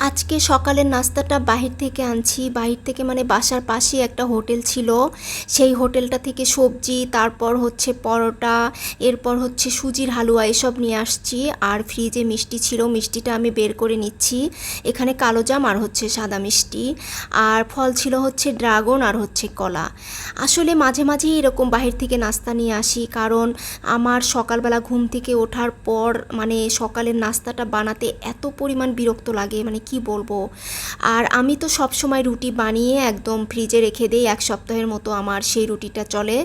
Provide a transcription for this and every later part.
আজকে সকালের নাস্তাটা বাহির থেকে আনছি। বাহির থেকে মানে বাসার পাশেই একটা হোটেল ছিল। সেই হোটেলটা থেকে সবজি, তারপর হচ্ছে পরোটা, এরপর হচ্ছে সুজির হালুয়া এসব নিয়ে আসছি। আর ফ্রিজে মিষ্টি ছিল, মিষ্টিটা আমি বের করে নিচ্ছি। এখানে কালো জাম আর হচ্ছে সাদা মিষ্টি। আর ফল ছিল হচ্ছে ড্রাগন আর হচ্ছে কলা। আসলে মাঝে মাঝেই এরকম বাহির থেকে নাস্তা নিয়ে আসি। কারণ আমার সকালবেলা ঘুম থেকে ওঠার পর মানে সকালের নাস্তাটা বানাতে এত পরিমাণ বিরক্ত লাগে। মানে কি বলব? আর আমি তো সব সময় রুটি বানিয়ে একদম ফ্রিজে রেখে দিই, এক সপ্তাহের মতো আমার সেই রুটিটা চলে।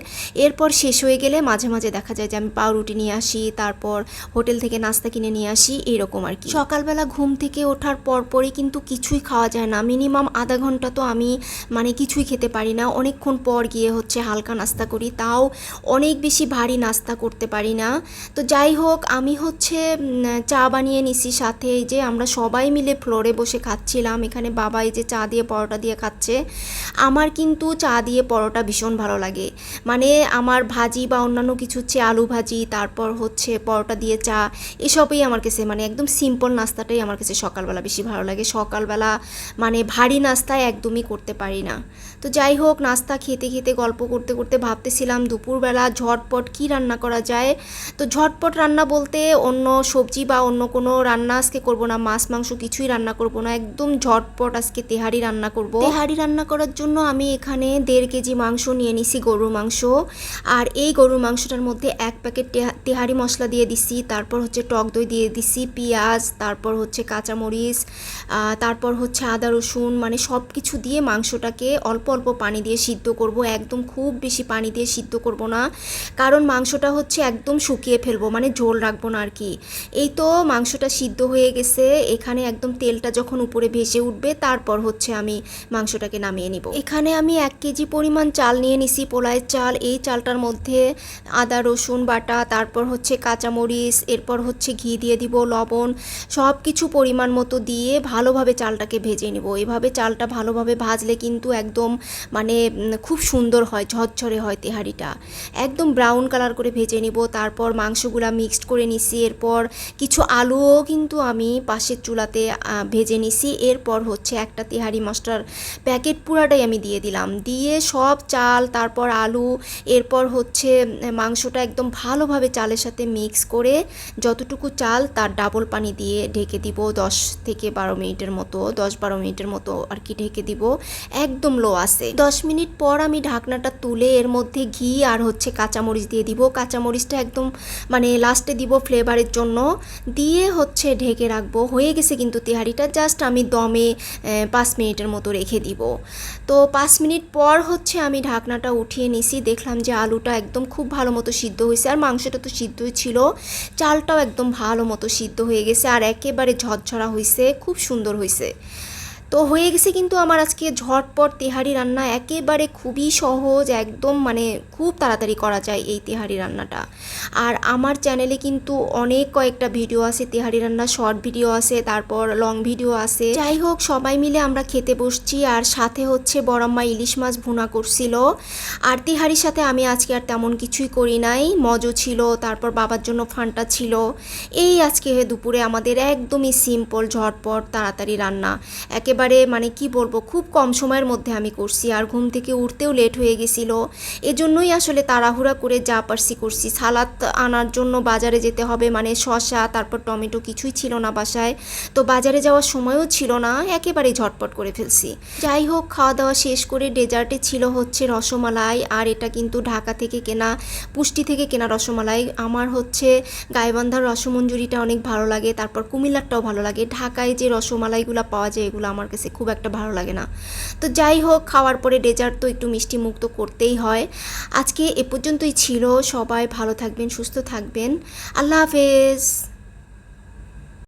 এরপর শেষ হয়ে গেলে মাঝে মাঝে দেখা যায় যে আমি পাউরুটি নিয়ে আসি, তারপর হোটেল থেকে নাস্তা কিনে নিয়ে আসি, এরকম আর কি। সকালবেলা ঘুম থেকে ওঠার পরপরই কিন্তু কিছুই খাওয়া যায় না। মিনিমাম আধা ঘণ্টা তো আমি মানে কিছুই খেতে পারি না। অনেকক্ষণ পর গিয়ে হচ্ছে হালকা নাস্তা করি, তাও অনেক বেশি ভারী নাস্তা করতে পারি না। তো যাই হোক, আমি হচ্ছে চা বানিয়ে নিছি সাথে যে আমরা সবাই মিলে ফ্লোরে বসে খাচ্ছিলাম। এখানে বাবা এই যে চা দিয়ে পরোটা দিয়ে খাচ্ছে। আমার কিন্তু চা দিয়ে পরোটা ভীষণ ভালো লাগে। মানে আমার ভাজি বা অন্যান্য কিছু হচ্ছে আলু ভাজি, তারপর হচ্ছে পরোটা দিয়ে চা, এসবই আমার কাছে মানে একদম সিম্পল নাস্তাটাই আমার কাছে সকালবেলা বেশি ভালো লাগে। সকালবেলা মানে ভারী নাস্তা একদমই করতে পারি না। তো যাই হোক, নাস্তা খেতে খেতে, গল্প করতে করতে ভাবতেছিলাম দুপুরবেলা ঝটপট কি রান্না করা যায়? তো ঝটপট রান্না বলতে অন্য সবজি বা অন্য কোনো রান্না আজকে করব না। মাছ, মাংস কিছুই রান্না করব না, একদম ঝটপট আজকে তেহারি রান্না করব। তেহারি রান্না করার জন্য আমি এখানে দেড় কেজি মাংস নিয়ে নিছি, গরুর মাংস। আর এই গরুর মাংসটার মধ্যে এক প্যাকেট তেহারি মশলা দিয়ে দিছি, তারপর হচ্ছে টক দই দিয়ে দিছি, পেঁয়াজ, তারপর হচ্ছে কাঁচামরিচ তারপর হচ্ছে আদা রসুন মানে সব কিছু দিয়ে মাংসটাকে অল্প অল্প পানি দিয়ে সিদ্ধ করব, একদম খুব বেশি পানি দিয়ে সিদ্ধ করব না। কারণ মাংসটা হচ্ছে একদম শুকিয়ে ফেলব মানে ঝোল রাখব না আর কি। এই তো মাংসটা সিদ্ধ হয়ে গেছে, এখানে একদম তেলটা যখন উপরে ভেসে উঠবে তারপর হচ্ছে আমি মাংসটাকে নামিয়ে নিব। এখানে আমি এক কেজি পরিমাণ চাল নিয়ে নিছি পোলায়ের চাল। এই চালটার মধ্যে আদা রসুন বাটা তারপর হচ্ছে কাঁচামরিচ এরপর হচ্ছে ঘি দিয়ে দিব লবণ সব কিছু পরিমাণ মতো দিয়ে ভালোভাবে চালটাকে ভেজে নেব। এভাবে চালটা ভালোভাবে ভাজলে কিন্তু একদম মানে খুব সুন্দর হয় ঝরঝরে হয় তেহারিটা। একদম ব্রাউন কালার করে ভেজে নিব। তারপর মাংসগুলা মিক্সড করে নিছি। এরপর কিছু আলুও কিন্তু আমি পাশের চুলাতে আহ, ভেজে নিছি, এরপর হচ্ছে একটা তেহারি মশলার প্যাকেট পুরাটাই আমি দিয়ে দিলাম। দিয়ে সব চাল, তারপর আলু, এরপর হচ্ছে মাংসটা একদম ভালোভাবে চালের সাথে মিক্স করে যতটুকু চাল তার ডাবল পানি দিয়ে ঢেকে দিব, দশ থেকে বারো মিনিটের মতো, দশ বারো মিনিটের মতো আর কি ঢেকে দিব, একদম লো আছে। দশ মিনিট পর আমি ঢাকনাটা তুলে এর মধ্যে ঘি আর হচ্ছে কাঁচামরিচ দিয়ে দিব। কাঁচামরিচটা একদম মানে লাস্টে দিব ফ্লেভারের জন্য। দিয়ে হচ্ছে ঢেকে রাখব। হয়ে গেছে কিন্তু তেহারিটা। জাস্ট আমি দমে পাঁচ মিনিটের মতো রেখে দিব। তো পাঁচ মিনিট পর হচ্ছে আমি ঢাকনাটা উঠিয়ে নিছি, দেখলাম যে আলুটা একদম খুব ভালো মতো সিদ্ধ হয়েছে। আর মাংসটা তো সিদ্ধই ছিল, চালটাও একদম ভালো মতো সিদ্ধ হয়ে গেছে, আর একেবারে ঝরঝরা হয়েছে খুব সুন্দর হয়েছে তো হয়ে গেছে কিন্তু আমার আজকে ঝটপট তেহারি রান্না একেবারে খুবই সহজ, একদম মানে খুব তাড়াতাড়ি করা যায় এই তেহারি রান্নাটা। আর আমার চ্যানেলে কিন্তু অনেক কয়েকটা ভিডিও আছে, তেহারি রান্না শর্ট ভিডিও আছে, তারপর লং ভিডিও আছে। যাই হোক, সবাই মিলে আমরা খেতে বসছি আর সাথে হচ্ছে বড়ম্মা ইলিশ মাছ ভুনা করছিল। আর তেহারির সাথে আমি আজকে আর তেমন কিছুই করি নাই। মজো ছিল, তারপর বাবার জন্য ফান্টা ছিল। এই আজকে দুপুরে আমাদের একদমই সিম্পল ঝটপট, তাড়াতাড়ি রান্না। একেবারে মানে কি বলব, খুব কম সময়ের মধ্যে আমি করছি। আর ঘুম থেকে উঠতেও লেট হয়ে গেছিল। এজন্যই আসলে তাড়াহুড়া করে যা পারছি করছি। সালাদ আনার জন্য বাজারে যেতে হবে মানে শসা, তারপর টমেটো কিছুই ছিল না বাসায়। তো বাজারে যাওয়ার সময়ও ছিল না, একেবারে ঝটপট করে ফেলছি। যাই হোক খাওয়া দাওয়া শেষ করে ডেজার্টে ছিল হচ্ছে রসমালাই, আর এটা কিন্তু ঢাকা থেকে কেনা, পুষ্টি থেকে কেনা রসমালাই। আমার হচ্ছে গাইবান্ধার রসমঞ্জুরিটা অনেক ভালো লাগে, তারপর কুমিল্লারটাও ভালো লাগে। ঢাকায় যে রসমালাইগুলো পাওয়া যায়, এগুলো আমার কাছে খুব একটা ভালো লাগে না। তো যাই হোক, খাওয়ার পরে ডেজার্ট তো একটু মিষ্টি মুক্ত করতেই হয়। আজকে এ পর্যন্তই ছিল। সবাই ভালো থাকবেন, সুস্থ থাকবেন। আল্লাহ হাফেজ।